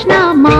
Krishna Ma.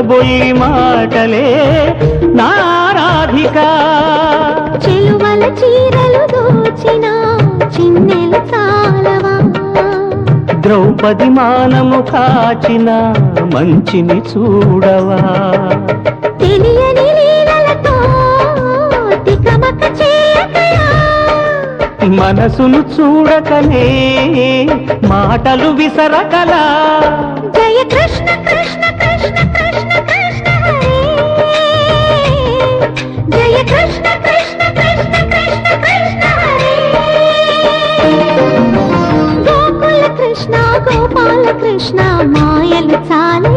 కొల్లబొల్లి మాటలే నారాధిక. చెలువల చీరలు దోచిన చిన్నెలు చాలవా? ద్రౌపది మానము కాచిన మంచిని చూడవా? తెలియని లీలలతో తికమక చేయకయా? మనసును చూడకనే మాటలు విసరకలా. జయ కృష్ణ కృష్ణ కృష్ణ మాయలు చాలు.